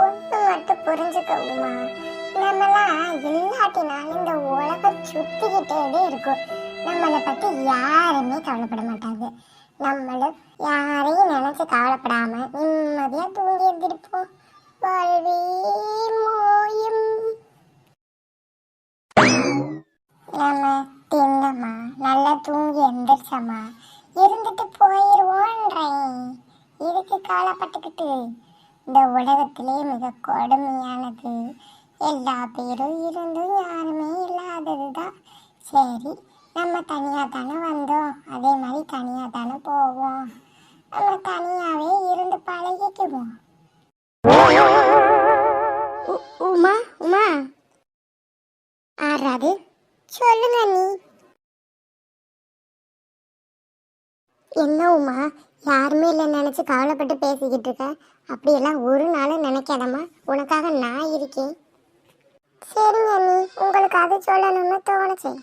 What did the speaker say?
ஒன்று மட்டும் புரிஞ்சுக்க நம்மளாம் நம்மலாம் இல்லாட்டினாலும் இந்த உலகம் சுத்திக்கிட்டே இருக்கும். நம்மளை பத்தி யாருமே கவலைப்பட மாட்டாங்க. நம்மளும் யாரையும் நினைச்சு கவலைப்படாம நிம்மதியா தூங்கி எழுந்திருப்போம் வாழ்வே மோயும். நம்ம தின்னம்மா நல்லா தூங்கி எந்திரிச்சம்மா. இருந்துட்டு போயிடுவோன்றேன் இதுக்கு கவலைப்பட்டுக்கிட்டு? இந்த உலகத்திலே மிக கொடுமையானது. எல்லா பேரும் இருந்தும் யாருமே இல்லாதது தான் சரி நம்ம தனியாக தானே வந்தோம். அதே மாதிரி தனியாக தானே போவோம். நம்ம தனியாகவே இருந்து பழகிக்குவோம். உமா உமா. ஆறாது. சொல்லுங்க நீ. என்ன உமா? யாருமே இல்லை நினச்சி கவலைப்பட்டு பேசிக்கிட்டு இருக்க? அப்படியெல்லாம் ஒரு நாளும் நினைக்காதம்மா. உனக்காக நான் இருக்கேன். சரிங்க நீ உங்களுக்கு அது சொல்லணும்னு தோணுச்சு.